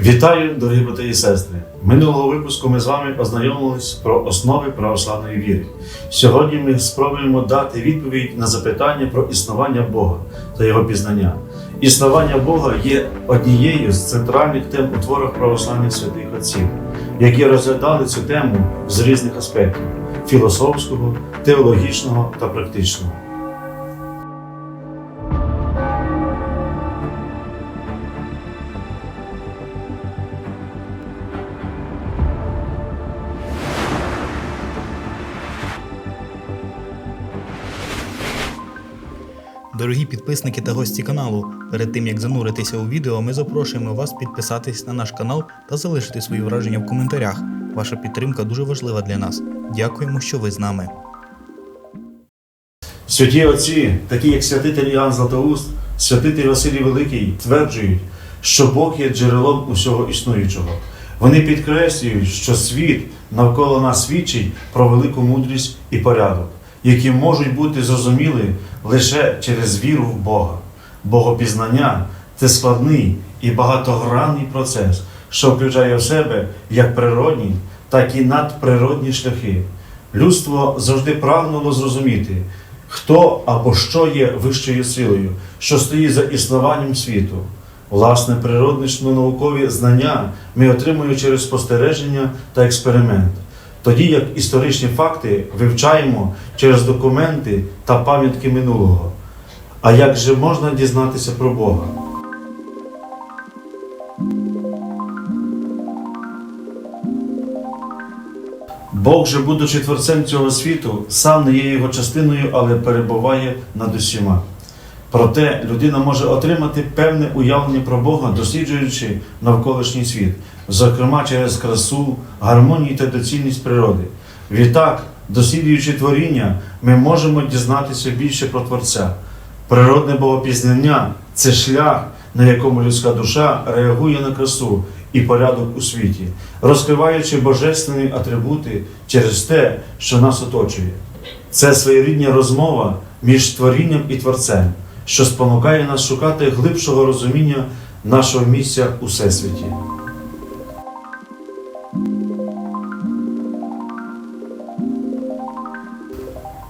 Вітаю, дорогі брати і сестри! Минулого випуску ми з вами ознайомились про основи православної віри. Сьогодні ми спробуємо дати відповідь на запитання про існування Бога та його пізнання. Існування Бога є однією з центральних тем у творах православних святих отців, які розглядали цю тему з різних аспектів філософського, теологічного та практичного. Дорогі підписники та гості каналу, перед тим як зануритися у відео, ми запрошуємо вас підписатись на наш канал та залишити свої враження в коментарях. Ваша підтримка дуже важлива для нас. Дякуємо, що ви з нами. Святі отці, такі як святитель Іоанн Златоуст, святитель Василій Великий, тверджують, що Бог є джерелом усього існуючого. Вони підкреслюють, що світ навколо нас свідчить про велику мудрість і порядок, які можуть бути зрозуміли лише через віру в Бога. Богопізнання це складний і багатогранний процес, що включає в себе як природні, так і надприродні шляхи. Людство завжди прагнуло зрозуміти, хто або що є вищою силою, що стоїть за існуванням світу. Власне, природнично-наукові знання ми отримуємо через спостереження та експеримент, тоді як історичні факти вивчаємо через документи та пам'ятки минулого. А як же можна дізнатися про Бога? Бог же, будучи творцем цього світу, сам не є його частиною, але перебуває над усіма. Проте людина може отримати певне уявлення про Бога, досліджуючи навколишній світ, зокрема через красу, гармонію та доцільність природи. Відтак, досліджуючи творіння, ми можемо дізнатися більше про Творця. Природне богопізнання це шлях, на якому людська душа реагує на красу і порядок у світі, розкриваючи божественні атрибути через те, що нас оточує. Це своєрідня розмова між творінням і творцем, що спонукає нас шукати глибшого розуміння нашого місця у всесвіті.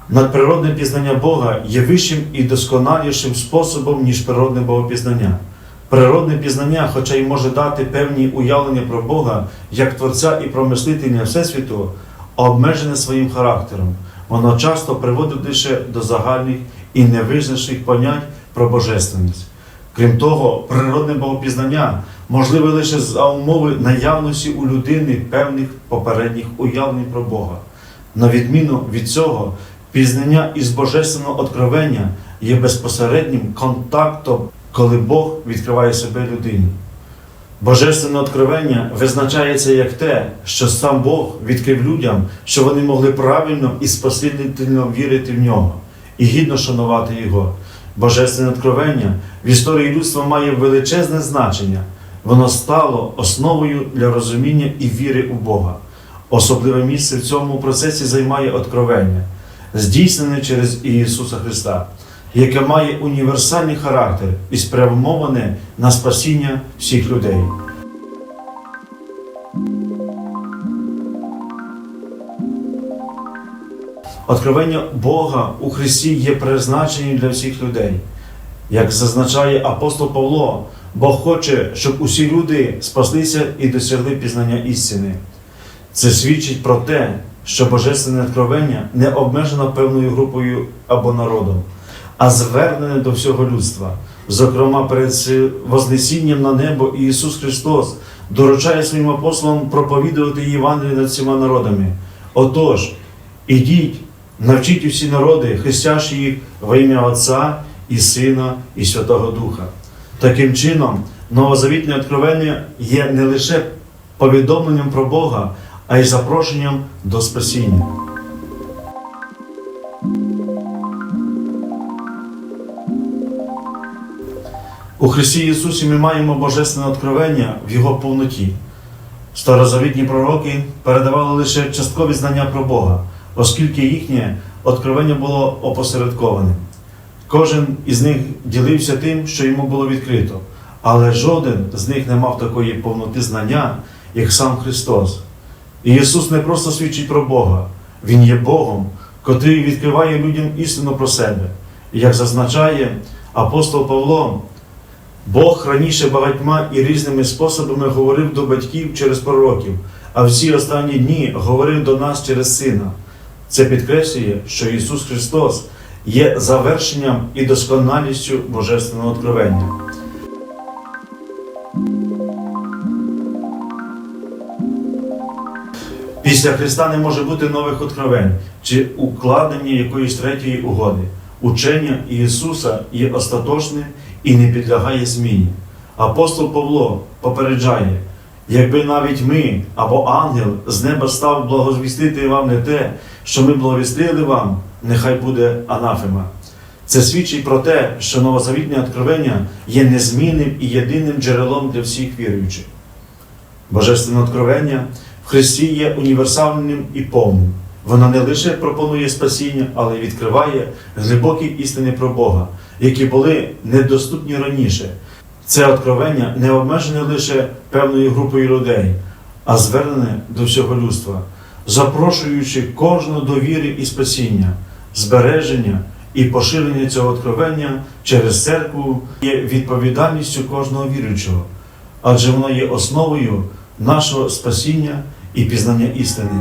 Надприродне пізнання Бога є вищим і досконалішим способом, ніж природне богопізнання. Природне пізнання, хоча й може дати певні уявлення про Бога як Творця і промислителя Всесвіту, обмежене своїм характером. Воно часто приводить лише до загальних і невизначених понять про божественність. Крім того, природне богопізнання можливе лише за умови наявності у людини певних попередніх уявлень про Бога. На відміну від цього, пізнання із божественного откровення є безпосереднім контактом, коли Бог відкриває себе людині. Божественне откровення визначається як те, що сам Бог відкрив людям, що вони могли правильно і спасительно вірити в нього і гідно шанувати Його. Божественне откровення в історії людства має величезне значення. Воно стало основою для розуміння і віри у Бога. Особливе місце в цьому процесі займає откровення, здійснене через Ісуса Христа, яке має універсальний характер і спрямоване на спасіння всіх людей. Откровення Бога у Христі є призначенням для всіх людей. Як зазначає апостол Павло, Бог хоче, щоб усі люди спаслися і досягли пізнання істини. Це свідчить про те, що Божественне откровення не обмежено певною групою або народом, а звернене до всього людства. Зокрема, перед Вознесінням на небо Ісус Христос доручає своїм апостолам проповідувати Євангеліє над всіма народами. Отож, ідіть, навчіть усі народи, хрестячи їх во ім'я Отця і Сина і Святого Духа. Таким чином, новозавітне откровення є не лише повідомленням про Бога, а й запрошенням до спасіння. У Христі Ісусі ми маємо Божественне откровення в Його повноті. Старозавітні пророки передавали лише часткові знання про Бога, оскільки їхнє откровення було опосередковане. Кожен із них ділився тим, що йому було відкрито, але жоден з них не мав такої повноти знання, як сам Христос. І Ісус не просто свідчить про Бога, Він є Богом, котрий відкриває людям істину про себе. І як зазначає апостол Павло, Бог раніше багатьма і різними способами говорив до батьків через пророків, а всі останні дні говорив до нас через Сина. Це підкреслює, що Ісус Христос є завершенням і досконалістю Божественного откровення. Після Христа не може бути нових откровень чи укладення якоїсь третьої угоди. Учення Ісуса є остаточним і не підлягає зміні. Апостол Павло попереджає, якби навіть ми або ангел з неба став благозвістити вам не те, що ми благовістили вам, нехай буде анафема. Це свідчить про те, що новозавітне откровення є незмінним і єдиним джерелом для всіх віруючих. Божественне откровення в Христі є універсальним і повним. Воно не лише пропонує спасіння, але й відкриває глибокі істини про Бога, які були недоступні раніше. Це откровення не обмежене лише певною групою людей, а звернене до всього людства, запрошуючи кожного до віри і спасіння, збереження і поширення цього откровення через церкву є відповідальністю кожного віруючого, адже воно є основою нашого спасіння і пізнання істини.